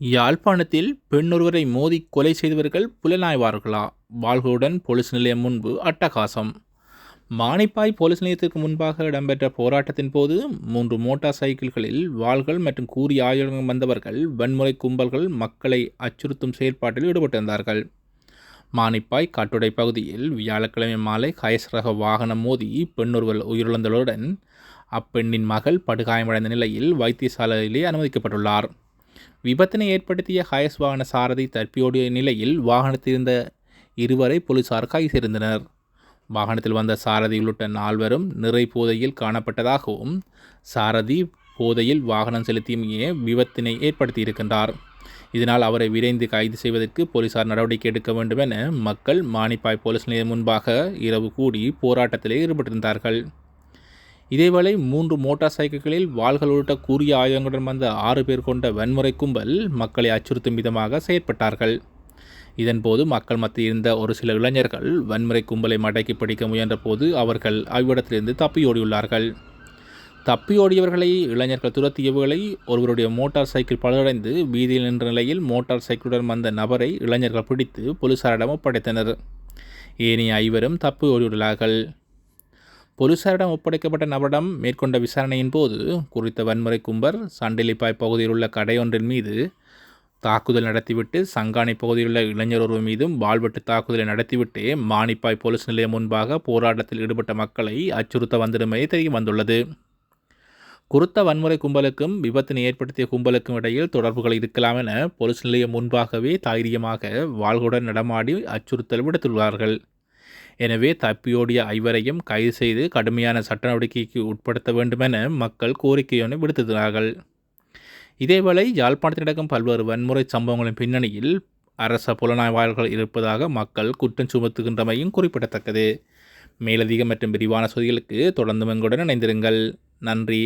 யாழ்ப்பாணத்தில் பெண்ணொருவரை மோதி கொலை செய்தவர்கள் புலனாய்வார்களா? வாள்களுடன் போலீஸ் நிலையம் முன்பு அட்டகாசம். மானிப்பாய் போலீஸ் நிலையத்திற்கு முன்பாக இடம்பெற்ற போராட்டத்தின் போது மூன்று மோட்டார் சைக்கிள்களில் வாள்கள் மற்றும் கூறிய ஆயுதங்கள் வந்தவர்கள் வன்முறை கும்பல்கள் மக்களை அச்சுறுத்தும் செயற்பாட்டில் ஈடுபட்டிருந்தார்கள். மானிப்பாய் காட்டுடை பகுதியில் வியாழக்கிழமை மாலை கயஸ் ரக வாகனம் மோதி பெண்ணொருவர் உயிரிழந்ததுடன் அப்பெண்ணின் மகள் படுகாயமடைந்த நிலையில் வைத்தியசாலையிலே அனுமதிக்கப்பட்டுள்ளார். விபத்தினை ஏற்படுத்திய ஹயஸ் வாகன சாரதி தப்பியோடிய நிலையில் வாகனத்தில் இருந்த இருவரை போலீசார் கைது செய்திருந்தனர். வாகனத்தில் வந்த சாரதி உள்ளிட்ட நால்வரும் நிறை போதையில் காணப்பட்டதாகவும் சாரதி போதையில் வாகனம் செலுத்தியுமே விபத்தினை ஏற்படுத்தியிருக்கின்றார். இதனால் அவரை விரைந்து கைது செய்வதற்கு போலீசார் நடவடிக்கை எடுக்க வேண்டும் என மக்கள் மானிப்பாய் போலீஸ் நிலையம் முன்பாக இரவு கூடி போராட்டத்திலே ஈடுபட்டிருந்தார்கள். இதேவேளை மூன்று மோட்டார் சைக்கிள்களில் வாள்கள் உள்ளிட்ட கூறிய ஆயுதங்களுடன் வந்த ஆறு பேர் கொண்ட வன்முறை கும்பல் மக்களை அச்சுறுத்தும் விதமாக செயற்பட்டார்கள். இதன்போது மக்கள் மத்தியில் இருந்த ஒரு சில இளைஞர்கள் வன்முறை கும்பலை மடக்கி பிடிக்க முயன்றபோது அவர்கள் அவ்விடத்திலிருந்து தப்பியோடியுள்ளார்கள் தப்பியோடியவர்களை இளைஞர்கள் துரத்தியவர்களை ஒருவருடைய மோட்டார் சைக்கிள் பழுதடைந்து வீதியில் நின்ற நிலையில் மோட்டார் சைக்கிளுடன் வந்த நபரை இளைஞர்கள் பிடித்து போலீசாரிடம் ஒப்படைத்தனர். ஏனைய ஐவரும் தப்பி ஓடியுள்ளார்கள். போலீசாரிடம் ஒப்படைக்கப்பட்ட நபரிடம் மேற்கொண்ட விசாரணையின் போது குறித்த வன்முறை கும்பர் சண்டிலிப்பாய் பகுதியில் உள்ள கடையொன்றின் மீது தாக்குதல் நடத்திவிட்டு சங்கானை பகுதியில் உள்ள இளைஞர் ஒருவர் மீதும் வாழ்வெட்டு தாக்குதலை நடத்திவிட்டு மானிப்பாய் போலீஸ் நிலையம் முன்பாக போராட்டத்தில் ஈடுபட்ட மக்களை அச்சுறுத்த வந்திருமே தெரிய வந்துள்ளது. குறித்த வன்முறை கும்பலுக்கும் விபத்தினை ஏற்படுத்திய கும்பலுக்கும் இடையில் தொடர்புகள் இருக்கலாம் என போலீஸ் நிலையம் முன்பாகவே தைரியமாக வாழ்குடன் நடமாடி அச்சுறுத்தல் விடுத்துள்ளார்கள். எனவே தப்பியோடிய ஐவரையும் கைது செய்து கடுமையான சட்ட நடவடிக்கைக்கு உட்படுத்த வேண்டுமென மக்கள் கோரிக்கையொன்று விடுத்துகிறார்கள் இதேவேளை யாழ்ப்பாணத்தில் நடக்கும் பல்வேறு வன்முறை சம்பவங்களின் பின்னணியில் அரச புலனாய்வாளர்கள் இருப்பதாக மக்கள் குற்றம் சுமத்துகின்றமையும் குறிப்பிடத்தக்கது. மேலதிக மற்றும் விரிவான செய்திகளுக்கு தொடர்ந்து எங்களுடன் இணைந்திருங்கள். நன்றி.